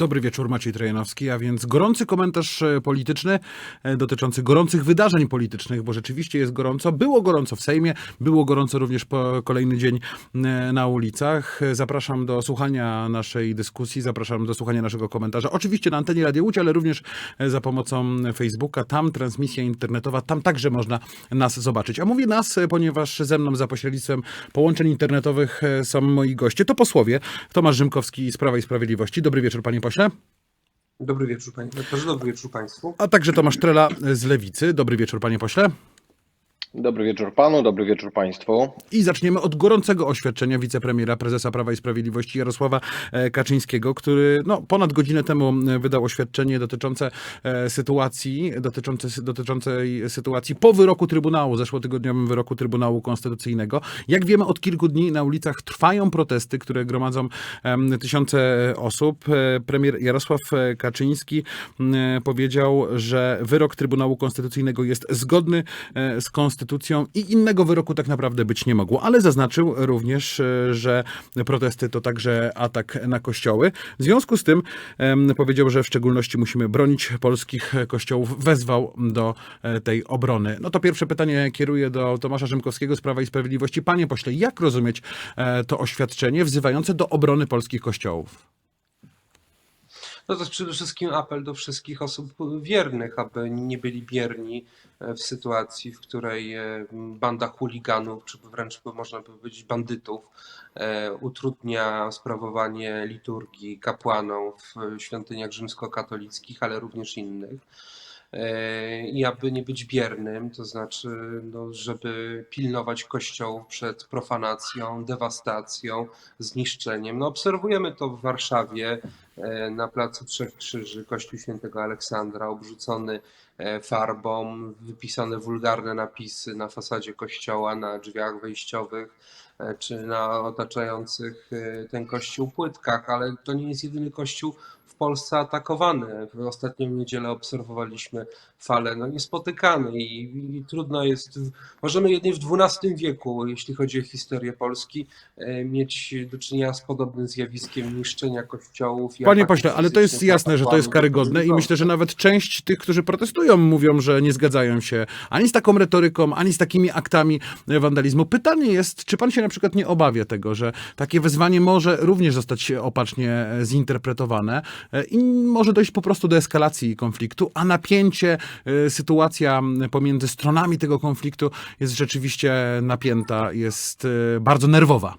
Dobry wieczór, Maciej Trojanowski, a więc gorący komentarz e, polityczny e, dotyczący gorących wydarzeń politycznych, bo rzeczywiście jest gorąco. Było gorąco w Sejmie, było gorąco również po kolejny dzień e, na ulicach. Zapraszam do słuchania naszej dyskusji, zapraszam do słuchania naszego komentarza. Oczywiście na antenie Radio Łódź, ale również za pomocą Facebooka. Tam transmisja internetowa, tam także można nas zobaczyć. A mówię nas, ponieważ ze mną za pośrednictwem połączeń internetowych są moi goście. To posłowie Tomasz Rzymkowski z Prawa i Sprawiedliwości. Dobry wieczór, panie pośle. Dobry wieczór, panie dobry wieczór państwu. A także Tomasz Trela z Lewicy. Dobry wieczór, panie pośle. Dobry wieczór panu, dobry wieczór państwu. I zaczniemy od gorącego oświadczenia wicepremiera, prezesa Prawa i Sprawiedliwości Jarosława e, Kaczyńskiego, który no, ponad godzinę temu e, wydał oświadczenie dotyczące e, sytuacji, dotyczące, sytuacji po wyroku Trybunału, zeszłotygodniowym wyroku Trybunału Konstytucyjnego. Jak wiemy, od kilku dni na ulicach trwają protesty, które gromadzą tysiące osób. Premier Jarosław Kaczyński powiedział, że wyrok Trybunału Konstytucyjnego jest zgodny z konstytucją i innego wyroku tak naprawdę być nie mogło, ale zaznaczył również, e, że protesty to także atak na kościoły. W związku z tym powiedział, że w szczególności musimy bronić polskich kościołów, wezwał do e, tej obrony. No to pierwsze pytanie kieruję do Tomasza Rzymkowskiego z Prawa i Sprawiedliwości. Panie pośle, jak rozumieć e, to oświadczenie wzywające do obrony polskich kościołów? No to jest przede wszystkim apel do wszystkich osób wiernych, aby nie byli bierni e, w sytuacji, w której e, banda chuliganów, czy wręcz można by powiedzieć bandytów, e, utrudnia sprawowanie liturgii kapłanom w świątyniach rzymskokatolickich, ale również innych. I aby nie być biernym, to znaczy, no, żeby pilnować kościołów przed profanacją, dewastacją, zniszczeniem. No, obserwujemy to w Warszawie na Placu Trzech Krzyży, Kościół Świętego Aleksandra, obrzucony e, farbą, wypisane wulgarne napisy na fasadzie kościoła, na drzwiach wejściowych. e, czy na otaczających e, ten kościół płytkach, ale to nie jest jedyny kościół w Polsce atakowany. W ostatnią niedzielę obserwowaliśmy falę no, niespotykanej i, i trudno jest, możemy jedynie w XII wieku, jeśli chodzi o historię Polski, e, mieć do czynienia z podobnym zjawiskiem niszczenia kościołów. Panie pośle, ale to jest jasne, że to jest karygodne i myślę, że nawet część tych, którzy protestują, mówią, że nie zgadzają się ani z taką retoryką, ani z takimi aktami e, wandalizmu. Pytanie jest, czy pan się na przykład nie obawia tego, że takie wezwanie może również zostać opacznie zinterpretowane e, i może dojść po prostu do eskalacji konfliktu, a napięcie, e, sytuacja pomiędzy stronami tego konfliktu jest rzeczywiście napięta, jest e, bardzo nerwowa.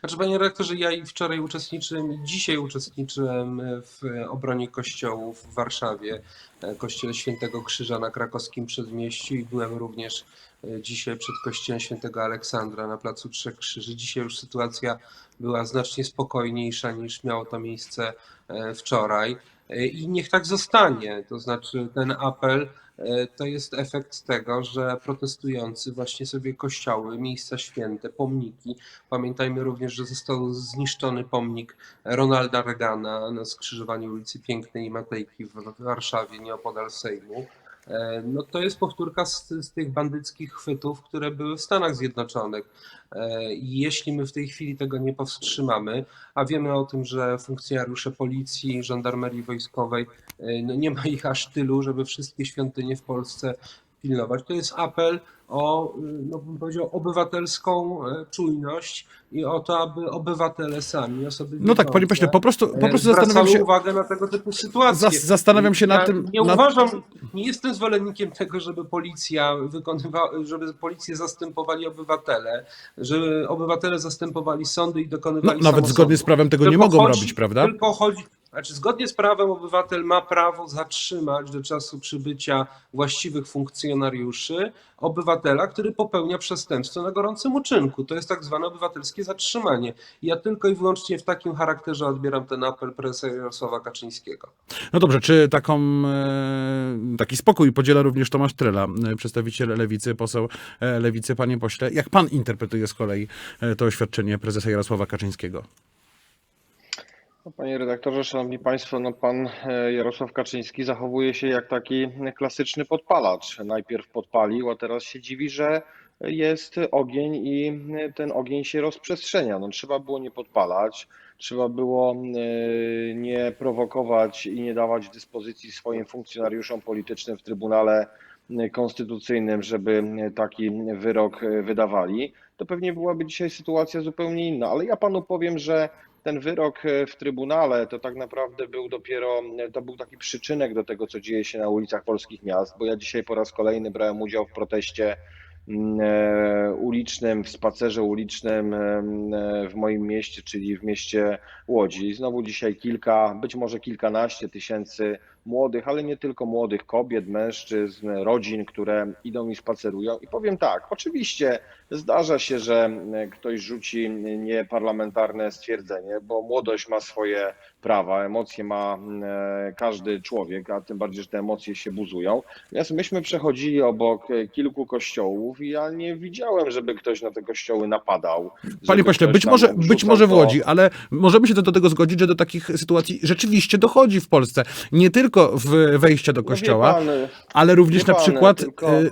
Znaczy, panie redaktorze, ja i wczoraj uczestniczyłem dzisiaj uczestniczyłem w obronie kościołów w Warszawie, kościele Świętego Krzyża na krakowskim przedmieściu i byłem również dzisiaj przed kościołem Świętego Aleksandra na Placu Trzech Krzyży. Dzisiaj już sytuacja była znacznie spokojniejsza niż miało to miejsce e, wczoraj. E, I niech tak zostanie. To znaczy, ten apel e, to jest efekt tego, że protestujący właśnie sobie kościoły, miejsca święte, pomniki. Pamiętajmy również, że został zniszczony pomnik Ronalda Reagana na skrzyżowaniu ulicy Pięknej i Matejki w Warszawie, nieopodal Sejmu. E, No to jest powtórka z, z tych bandyckich chwytów, które były w Stanach Zjednoczonych. E, jeśli my w tej chwili tego nie powstrzymamy, a wiemy o tym, że funkcjonariusze policji, żandarmerii wojskowej, e, no nie ma ich aż tylu, żeby wszystkie świątynie w Polsce pilnować, to jest apel o, no bym powiedział, obywatelską e, czujność i o to, aby obywatele sami, osoby No tak, panie pośle, po prostu, po e, prostu zastanawiam się... uwagę na tego typu sytuacje. Zas- zastanawiam się nad Ja tym- Nie uważam, nie jestem zwolennikiem tego, żeby policja wykonywała, żeby policję zastępowali obywatele, żeby obywatele zastępowali sądy i No, dokonywali nawet samosądu. zgodnie z prawem tego nie Tylko mogą chodzi- robić, prawda? Tylko chodzi, znaczy zgodnie z prawem obywatel ma prawo zatrzymać do czasu przybycia właściwych funkcjonariuszy obywatela, który popełnia przestępstwo na gorącym uczynku. To jest tak zwane obywatelskie zatrzymanie. Ja tylko i wyłącznie w takim charakterze odbieram ten apel prezesa Jarosława Kaczyńskiego. No dobrze, czy taką, e, taki spokój podziela również Tomasz Trela, e, przedstawiciel Lewicy, poseł e, Lewicy. Panie pośle, jak pan interpretuje z kolei to oświadczenie prezesa Jarosława Kaczyńskiego? Panie redaktorze, szanowni państwo, no pan e, Jarosław Kaczyński zachowuje się jak taki klasyczny podpalacz. Najpierw podpalił, a teraz się dziwi, że jest ogień i ten ogień się rozprzestrzenia. No, trzeba było nie podpalać, trzeba było e, nie prowokować i nie dawać dyspozycji swoim funkcjonariuszom politycznym w Trybunale Konstytucyjnym, żeby taki wyrok wydawali. To pewnie byłaby dzisiaj sytuacja zupełnie inna, ale ja panu powiem, że ten wyrok w Trybunale to tak naprawdę był dopiero, to był taki przyczynek do tego, co dzieje się na ulicach polskich miast, bo ja dzisiaj po raz kolejny brałem udział w proteście mm, e, ulicznym, w spacerze ulicznym e, w moim mieście, czyli w mieście Łodzi. Znowu dzisiaj kilka, być może kilkanaście tysięcy młodych, ale nie tylko młodych, kobiet, mężczyzn, rodzin, które idą i spacerują. I powiem tak, oczywiście zdarza się, że ktoś rzuci nieparlamentarne stwierdzenie, bo młodość ma swoje prawa, emocje ma e, każdy człowiek, a tym bardziej, że te emocje się buzują. Natomiast myśmy przechodzili obok kilku kościołów i ja nie widziałem, żeby ktoś na te kościoły napadał. Panie pośle, być może, być może w to- Łodzi, ale możemy się do, do tego zgodzić, że do takich sytuacji rzeczywiście dochodzi w Polsce. Nie tylko w wejścia do No kościoła, ale również no na przykład tylko- y,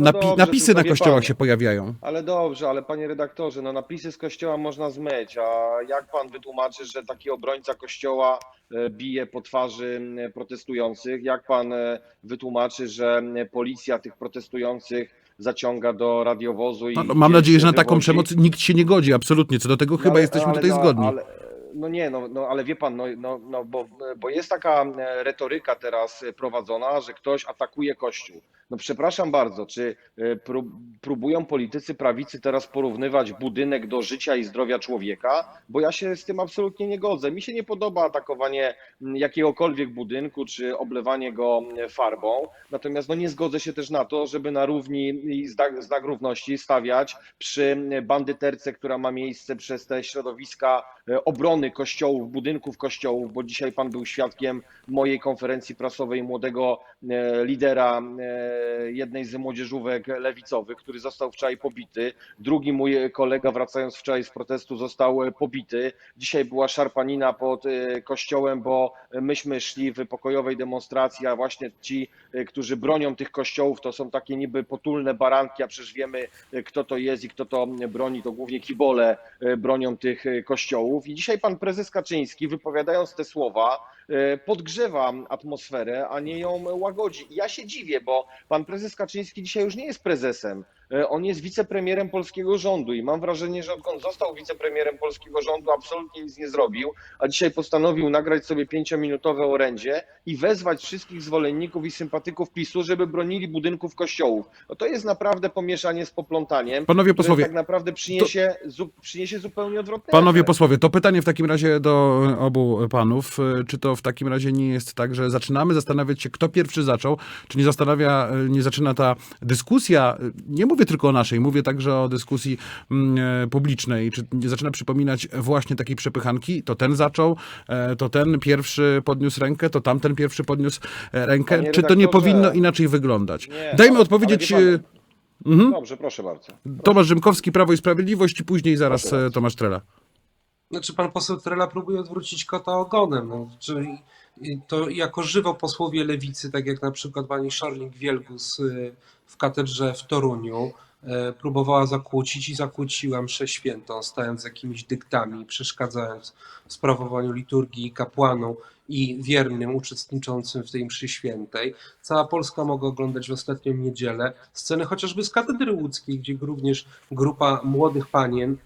napi- dobrze, napisy tylko na kościołach pan, się pojawiają. Ale dobrze, ale panie redaktorze, no napisy z kościoła można zmyć, a jak pan wytłumaczy, że taki obrońca kościoła e, bije po twarzy protestujących? Jak pan e, wytłumaczy, że policja tych protestujących zaciąga do radiowozu i No, no, mam nadzieję, że na taką przemoc nikt się nie godzi, absolutnie. Co do tego No chyba ale- jesteśmy ale tutaj no, zgodni. Ale, no nie, no, no ale wie pan, no, no, no bo, bo jest taka retoryka teraz prowadzona, że ktoś atakuje Kościół. No przepraszam bardzo, czy e, prób, próbują politycy prawicy teraz porównywać budynek do życia i zdrowia człowieka? Bo ja się z tym absolutnie nie godzę. Mi się nie podoba atakowanie jakiegokolwiek budynku, czy oblewanie go farbą. Natomiast no, nie zgodzę się też na to, żeby na równi i znak, równości stawiać przy bandyterce, która ma miejsce przez te środowiska e, obrony kościołów, budynków kościołów, bo dzisiaj pan był świadkiem mojej konferencji prasowej młodego e, lidera jednej z młodzieżówek lewicowych, który został wczoraj pobity. Drugi mój kolega, wracając wczoraj z protestu, został e, pobity. Dzisiaj była szarpanina pod e, kościołem, bo myśmy szli w pokojowej demonstracji, a właśnie ci, e, którzy bronią tych kościołów, to są takie niby potulne baranki, a przecież wiemy, kto to jest i kto to broni, to głównie kibole bronią tych kościołów. I dzisiaj pan prezes Kaczyński, wypowiadając te słowa, podgrzewa atmosferę, a nie ją łagodzi. I ja się dziwię, bo pan prezes Kaczyński dzisiaj już nie jest prezesem. E, On jest wicepremierem polskiego rządu i mam wrażenie, że odkąd został wicepremierem polskiego rządu, absolutnie nic nie zrobił, a dzisiaj postanowił nagrać sobie pięciominutowe orędzie i wezwać wszystkich zwolenników i sympatyków PiSu, żeby bronili budynków kościołów. No to jest naprawdę pomieszanie z poplątaniem. Panowie posłowie, tak naprawdę przyniesie, zu, przyniesie zupełnie odwrotne. Panowie posłowie, to pytanie w takim razie do obu panów. Czy to w takim razie nie jest tak, że zaczynamy zastanawiać się, kto pierwszy zaczął? Czy nie zastanawia, nie zaczyna ta dyskusja, nie mówię tylko o naszej, mówię także o dyskusji mm, e, publicznej, czy zaczyna przypominać właśnie takiej przepychanki? To ten zaczął, e, to ten pierwszy podniósł rękę, to tamten pierwszy podniósł e, rękę. Panie Czy to nie powinno inaczej wyglądać? Nie, Dajmy ale- odpowiedzieć... ale mhm. Dobrze, proszę bardzo. Tomasz Rzymkowski, Prawo i Sprawiedliwość i później zaraz Proszę. Tomasz Trela. Znaczy pan poseł Trela próbuje odwrócić kota ogonem. No, czyli to jako żywo posłowie lewicy, tak jak na przykład pani Szarlik-Wielgus y, w katedrze w Toruniu, e, próbowała zakłócić i zakłóciła mszę świętą, stając z jakimiś dyktami, przeszkadzając w sprawowaniu liturgii kapłanom i wiernym uczestniczącym w tej mszy świętej. Cała Polska mogła oglądać w ostatnią niedzielę sceny chociażby z katedry łódzkiej, gdzie również grupa młodych panien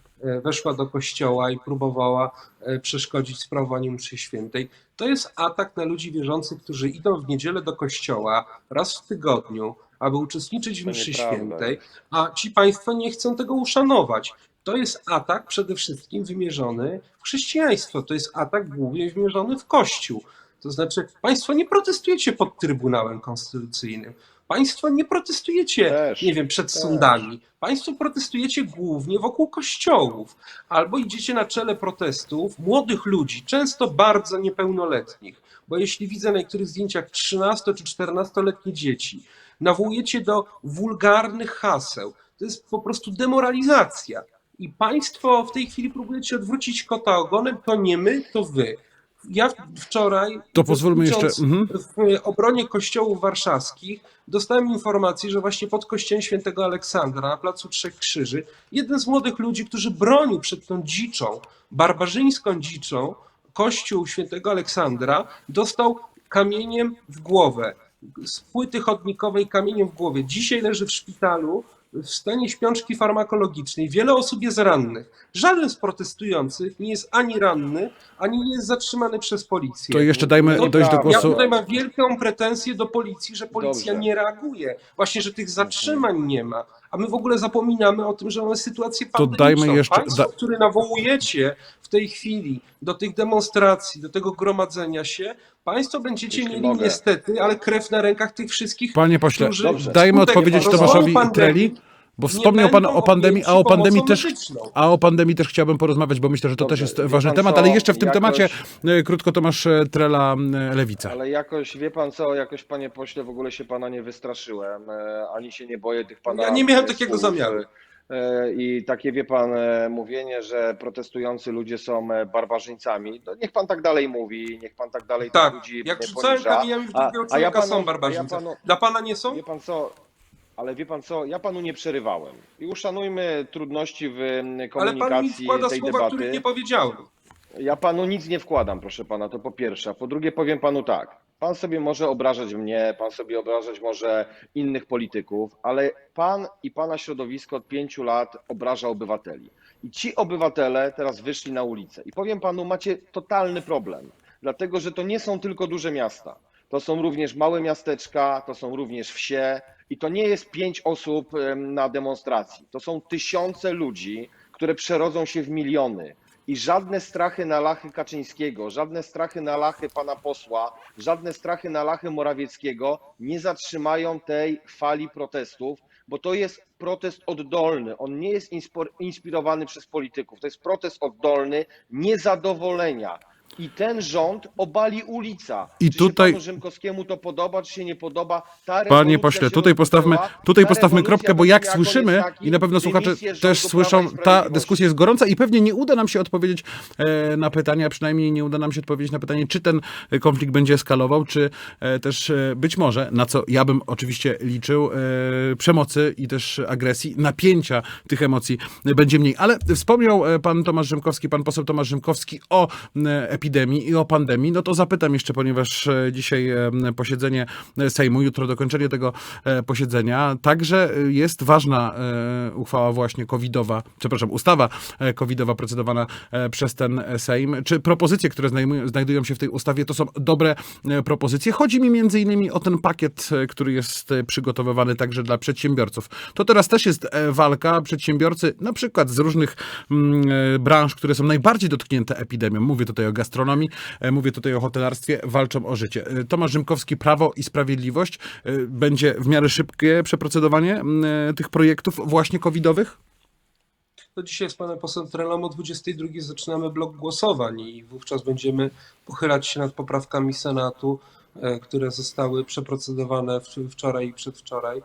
weszła do kościoła i próbowała e, przeszkodzić sprawowaniu mszy świętej. To jest atak na ludzi wierzących, którzy idą w niedzielę do kościoła raz w tygodniu, aby uczestniczyć w mszy świętej, a ci państwo nie chcą tego uszanować. To jest atak przede wszystkim wymierzony w chrześcijaństwo. To jest atak głównie wymierzony w Kościół. To znaczy, państwo nie protestujecie pod Trybunałem Konstytucyjnym. Państwo nie protestujecie, Też, nie wiem, przed też. sądami. Państwo protestujecie głównie wokół kościołów. Albo idziecie na czele protestów młodych ludzi, często bardzo niepełnoletnich. Bo jeśli widzę na niektórych zdjęciach 13 czy 14-letnie dzieci, nawołujecie do wulgarnych haseł. To jest po prostu demoralizacja. I państwo w tej chwili próbujecie odwrócić kota ogonem, to nie my, to wy. Ja wczoraj To pozwólmy jeszcze. Mhm. w obronie kościołów warszawskich dostałem informację, że właśnie pod kościołem świętego Aleksandra na placu Trzech Krzyży jeden z młodych ludzi, którzy bronił przed tą dziczą, barbarzyńską dziczą, kościół świętego Aleksandra dostał kamieniem w głowę. Z płyty chodnikowej kamieniem w głowie. Dzisiaj leży w szpitalu w stanie śpiączki farmakologicznej. Wiele osób jest rannych. Żaden z protestujących nie jest ani ranny, ani nie jest zatrzymany przez policję. To jeszcze dajmy No dojść do tak, Ja głosu. tutaj mam wielką pretensję do policji, że policja Dobrze. nie reaguje. Właśnie, że tych zatrzymań nie ma. A my w ogóle zapominamy o tym, że mamy sytuację To pandemiczną. dajmy jeszcze- Państwo, które nawołujecie w tej chwili do tych demonstracji, do tego gromadzenia się, państwo będziecie Jeśli mieli mogę. niestety, ale krew na rękach tych wszystkich, Panie pośle, którzy Dobrze. dajmy odpowiedzieć Tomaszowi pandemii Treli, bo wspomniał Pan o pandemii, a o pandemii też. medyczną. A o pandemii też chciałbym porozmawiać, bo myślę, że to Dobrze, też jest wie ważny pan temat, co, ale jeszcze w tym jakoś- temacie e, krótko Tomasz e, Trela, e, Lewica. Ale jakoś, wie pan co, jakoś panie pośle, w ogóle się pana nie wystraszyłem, e, ani się nie boję tych pana Ja nie miałem e, takiego słów, zamiaru. e, I takie, wie pan, e, mówienie, że protestujący ludzie są e, barbarzyńcami, to niech pan tak dalej mówi, niech pan tak dalej Tak, tych ludzi jak e, rzucałem poniża. kamieniami w drugiego człowieka są a ja barbarzyńcy. panu- Dla pana nie są? Wie pan co, ale wie pan co, ja panu nie przerywałem. I uszanujmy trudności w m, Ale komunikacji pan mi wkłada tej słowa, debaty. których nie powiedziałem. Ja panu nic nie wkładam, proszę pana, to po pierwsze. A po drugie powiem panu tak. Pan sobie może obrażać mnie, pan sobie obrażać może innych polityków, ale pan i pana środowisko od pięciu lat obraża obywateli. I ci obywatele teraz wyszli na ulicę. I powiem panu, macie totalny problem, dlatego że to nie są tylko duże miasta. To są również małe miasteczka, to są również wsie i to nie jest pięć osób na demonstracji. To są tysiące ludzi, które przerodzą się w miliony. I żadne strachy na lachy Kaczyńskiego, żadne strachy na lachy pana posła, żadne strachy na lachy Morawieckiego nie zatrzymają tej fali protestów, bo to jest protest oddolny. On nie jest inspirowany przez polityków. To jest protest oddolny niezadowolenia. I ten rząd obali ulica. I czy tutaj- się panu Rzymkowskiemu to podoba, czy się nie podoba? Ta Panie rewolucja pośle, się tutaj postawmy, rozpoczęła. tutaj Ta postawmy rewolucja kropkę, bo jak koniec słyszymy taki, i na pewno słuchacze dymisję rządu też i słyszą, ta Sprawiedliwości. dyskusja jest gorąca i pewnie nie uda nam się odpowiedzieć e, na pytanie, a przynajmniej nie uda nam się odpowiedzieć na pytanie, czy ten e, konflikt będzie eskalował, czy e, też e, być może, na co ja bym oczywiście liczył, e, przemocy i też agresji, napięcia tych emocji będzie mniej. Ale wspomniał e, pan Tomasz Rzymkowski, pan poseł Tomasz Rzymkowski o e, epidemii i o pandemii, no to zapytam jeszcze, ponieważ e, dzisiaj e, posiedzenie Sejmu, jutro dokończenie tego e, posiedzenia, także jest ważna uchwała właśnie covidowa, przepraszam, ustawa covidowa procedowana przez ten Sejm. Czy propozycje, które znajdują się w tej ustawie, to są dobre propozycje? Chodzi mi między innymi o ten pakiet, który jest przygotowywany także dla przedsiębiorców. To teraz też jest walka. Przedsiębiorcy, na przykład z różnych mm, branż, które są najbardziej dotknięte epidemią, mówię tutaj o gastronomii, e, mówię tutaj o hotelarstwie, walczą o życie. E, Tomasz Rzymkowski, Prawo i Sprawiedliwość, e, będzie w miarę szybkie przeprocedowanie tych projektów właśnie covidowych? To dzisiaj z panem posłem Trelą o 22 zaczynamy blok głosowań i wówczas będziemy pochylać się nad poprawkami Senatu, które zostały przeprocedowane wczoraj i przedwczoraj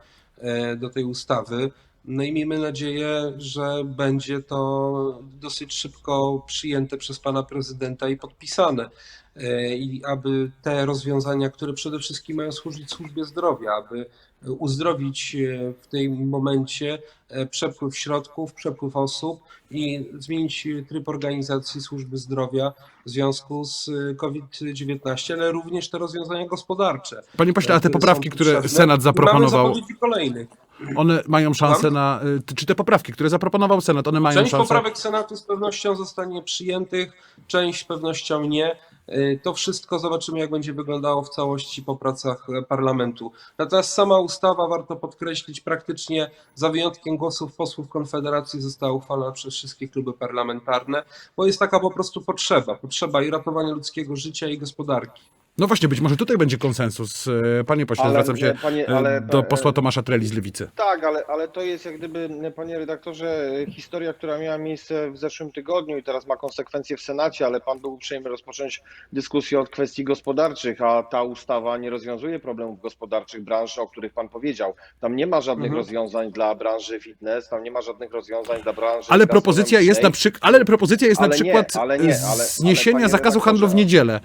do tej ustawy. No i miejmy nadzieję, że będzie to dosyć szybko przyjęte przez pana prezydenta i podpisane. E, I aby te rozwiązania, które przede wszystkim mają służyć służbie zdrowia, aby uzdrowić e, w tym momencie e, przepływ środków, przepływ osób i zmienić tryb organizacji służby zdrowia w związku z e, COVID-19, ale również te rozwiązania gospodarcze. Panie pośle, a te poprawki, które. Senat Mamy zaproponował, zapowiedzi kolejnych. One mają szansę na... y, Czy te poprawki, które zaproponował Senat, one mają Część szansę... poprawek Senatu z pewnością zostanie przyjętych, część z pewnością nie. Y, To wszystko zobaczymy, jak będzie wyglądało w całości po pracach e, parlamentu. Natomiast sama ustawa, warto podkreślić, praktycznie za wyjątkiem głosów posłów Konfederacji została uchwalona przez wszystkie kluby parlamentarne, bo jest taka po prostu potrzeba. Potrzeba i ratowania ludzkiego życia i gospodarki. No właśnie, być może tutaj będzie konsensus. E, Panie pośle, Ale, zwracam się panie- e, ale, do e, posła Tomasza Treli z Lewicy. Tak, ale, ale to jest jak gdyby, panie redaktorze, historia, która miała miejsce w zeszłym tygodniu i teraz ma konsekwencje w Senacie, ale pan był uprzejmy rozpocząć dyskusję od kwestii gospodarczych, a ta ustawa nie rozwiązuje problemów gospodarczych branży, o których pan powiedział. Tam nie ma żadnych Mhm. rozwiązań dla branży fitness, tam nie ma żadnych rozwiązań dla branży Ale propozycja jest na przykład, ale propozycja jest na Ale nie, przykład ale nie, ale- zniesienia ale panie zakazu handlu w niedzielę.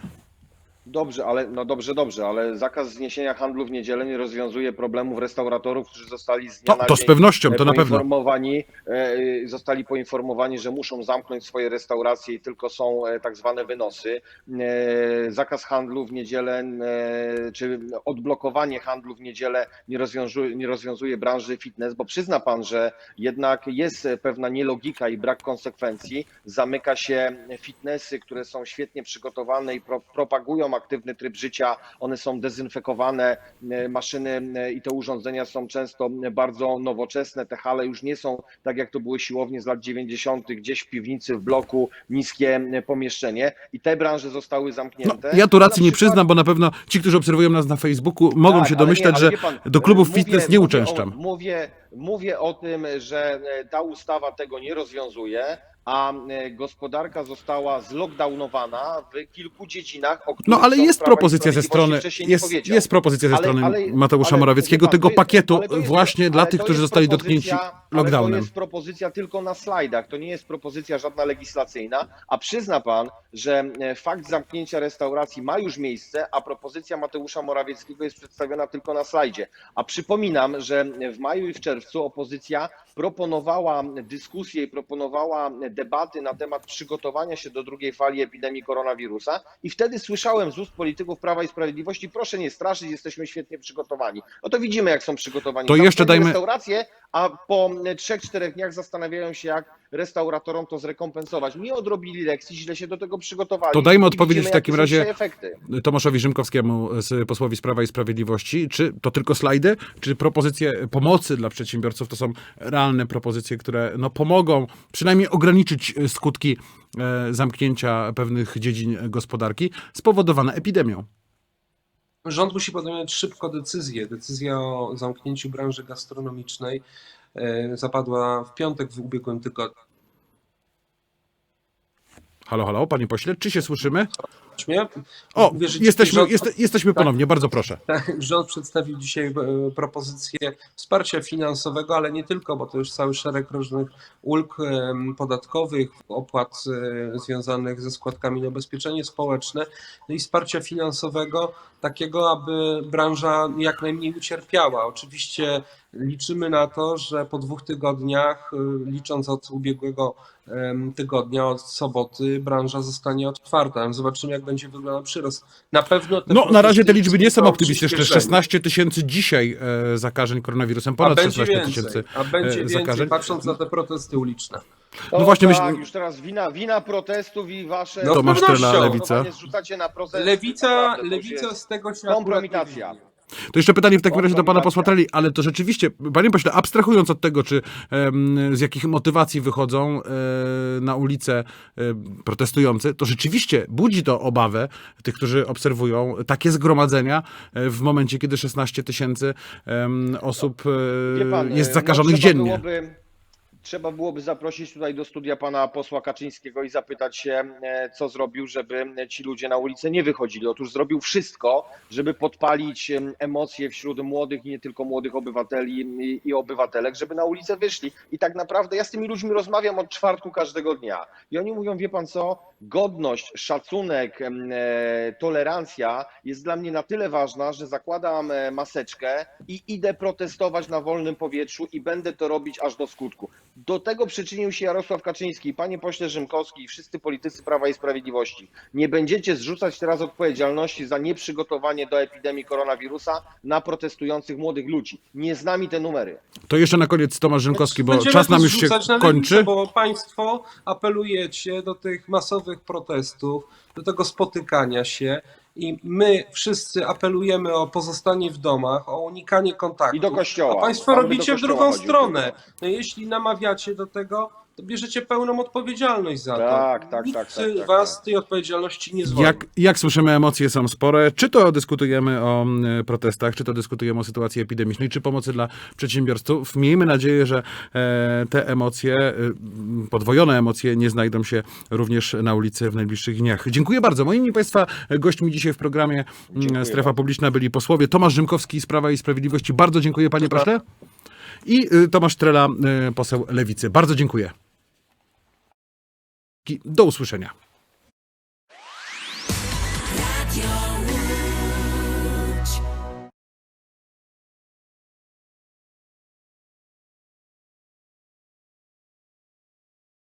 Dobrze, ale no dobrze, dobrze, ale zakaz zniesienia handlu w niedzielę nie rozwiązuje problemów restauratorów, którzy zostali z dnia To, na to z dzień pewnością, to e, na pewno. poinformowani, e, zostali poinformowani, że muszą zamknąć swoje restauracje i tylko są e, tak zwane wynosy. E, Zakaz handlu w niedzielę, e, czy odblokowanie handlu w niedzielę nie rozwiązuje, nie rozwiązuje branży fitness, bo przyzna pan, że jednak jest pewna nielogika i brak konsekwencji. Zamyka się fitnessy, które są świetnie przygotowane i pro, propagują aktywny tryb życia. One są dezynfekowane, e, maszyny e, i te urządzenia są często bardzo nowoczesne. Te hale już nie są tak, jak to były siłownie z lat 90., gdzieś w piwnicy, w bloku, niskie pomieszczenie. I te branże zostały No, zamknięte. ja tu racji nie przykład- przyznam, bo na pewno ci, którzy obserwują nas na Facebooku, mogą tak, się domyślać, nie, że pan, do klubów mówię- fitness nie mówię uczęszczam. O, mówię, mówię o tym, że e, ta ustawa tego nie rozwiązuje, a e, gospodarka została zlockdownowana w kilku dziedzinach, o których No ale jest propozycja ze strony, jest, jest propozycja ze strony ale- Mateusza ale, Morawieckiego pan, tego jest- pakietu jest- właśnie dla tych, którzy zostali dotknięci Ale to lockdownem. jest propozycja tylko na slajdach, to nie jest propozycja żadna legislacyjna, a przyzna pan, że e, fakt zamknięcia restauracji ma już miejsce, a propozycja Mateusza Morawieckiego jest przedstawiona tylko na slajdzie. A przypominam, że w maju i w czerwcu opozycja proponowała dyskusję i proponowała debaty na temat przygotowania się do drugiej fali epidemii koronawirusa i wtedy słyszałem z ust polityków Prawa i Sprawiedliwości, proszę nie straszyć, jesteśmy świetnie przygotowani. No to widzimy, jak są przygotowani. To jeszcze Zamknęli dajmy- restauracje, a po 3-4 dniach zastanawiają się, jak restauratorom to zrekompensować. Nie odrobili lekcji, źle się do tego przygotowali. To dajmy odpowiedzieć w takim razie efekty. Tomaszowi Rzymkowskiemu, z posłowi z Prawa i Sprawiedliwości. Czy to tylko slajdy, czy propozycje pomocy dla przedsiębiorców to są realne propozycje, które no, pomogą przynajmniej ograniczyć e, skutki e, zamknięcia pewnych dziedzin gospodarki spowodowane epidemią? Rząd musi podjąć szybko decyzję. Decyzja o zamknięciu branży gastronomicznej e, zapadła w piątek w ubiegłym tygodniu. Halo, halo, panie pośle, czy się słyszymy? Mnie? O, Uwierzycie, jesteśmy, rząd- jest, jesteśmy ponownie, bardzo proszę. Tak, rząd przedstawił dzisiaj e, propozycję wsparcia finansowego, ale nie tylko, bo to już cały szereg różnych ulg em, podatkowych, opłat e, związanych ze składkami na ubezpieczenie społeczne, no i wsparcia finansowego takiego, aby branża jak najmniej ucierpiała. Oczywiście liczymy na to, że po dwóch tygodniach, e, licząc od ubiegłego tygodnia, od soboty, branża zostanie otwarta. Zobaczymy, jak będzie wyglądał przyrost. Na pewno No, na razie te liczby nie są optymistyczne. przyspieszenie. 16 tysięcy dzisiaj e, zakażeń koronawirusem, ponad będzie 16 więcej, tysięcy. a będzie e, więcej, zakażeń. patrząc na te protesty uliczne. No, No właśnie, tak, myśl- już teraz wina, wina protestów i wasze... No, Tomasz. Trela, Lewica. Zrzucacie na protesty. Lewica, naprawdę, lewica z tego się kompromitacja. akurat. To jeszcze pytanie w takim razie do pana posła Treli, ale to rzeczywiście, panie pośle, abstrahując od tego, czy z jakich motywacji wychodzą e, na ulicę e, protestujący, to rzeczywiście budzi to obawę tych, którzy obserwują takie zgromadzenia e, w momencie, kiedy 16 tysięcy osób jest zakażonych dziennie. Byłoby, trzeba byłoby zaprosić tutaj do studia pana posła Kaczyńskiego i zapytać się, e, co zrobił, żeby ci ludzie na ulicę nie wychodzili. Otóż zrobił wszystko, żeby podpalić em, emocje wśród młodych nie tylko młodych obywateli i, obywatelek, żeby na ulicę wyszli. I tak naprawdę ja z tymi ludźmi rozmawiam od czwartku każdego dnia. I oni mówią, wie pan co, godność, szacunek, e, tolerancja jest dla mnie na tyle ważna, że zakładam e, maseczkę i idę protestować na wolnym powietrzu i będę to robić aż do skutku. Do tego przyczynił się Jarosław Kaczyński, panie pośle Rzymkowski i wszyscy politycy Prawa i Sprawiedliwości. Nie będziecie zrzucać teraz odpowiedzialności za nieprzygotowanie do epidemii koronawirusa na protestujących młodych ludzi. Nie z nami te numery. To jeszcze na koniec Tomasz Rzymkowski, bo Będziemy czas nam już się na kończy. Lewicę, bo państwo apelujecie do tych masowych protestów, do tego spotykania się i my wszyscy apelujemy o pozostanie w domach, o unikanie kontaktu. I do kościoła. A państwo do robicie w kościoła drugą stronę. No jeśli namawiacie do tego, to bierzecie pełną odpowiedzialność za Tak, to. tak, Nikt tak, tak, tak, was tak. tej odpowiedzialności nie zwolni. Jak, jak słyszymy, emocje są spore. Czy to dyskutujemy o e, protestach, czy to dyskutujemy o sytuacji epidemicznej, czy pomocy dla przedsiębiorców. Miejmy nadzieję, że e, te emocje, e, podwojone emocje, nie znajdą się również na ulicy w najbliższych dniach. Dziękuję bardzo. Moimi Państwa gośćmi dzisiaj w programie m, Dziękuję Strefa bardzo. Publiczna byli posłowie Tomasz Rzymkowski z Prawa i Sprawiedliwości. Bardzo dziękuję, panie pośle. I y, Tomasz Trela, y, poseł Lewicy. Bardzo dziękuję. Do usłyszenia.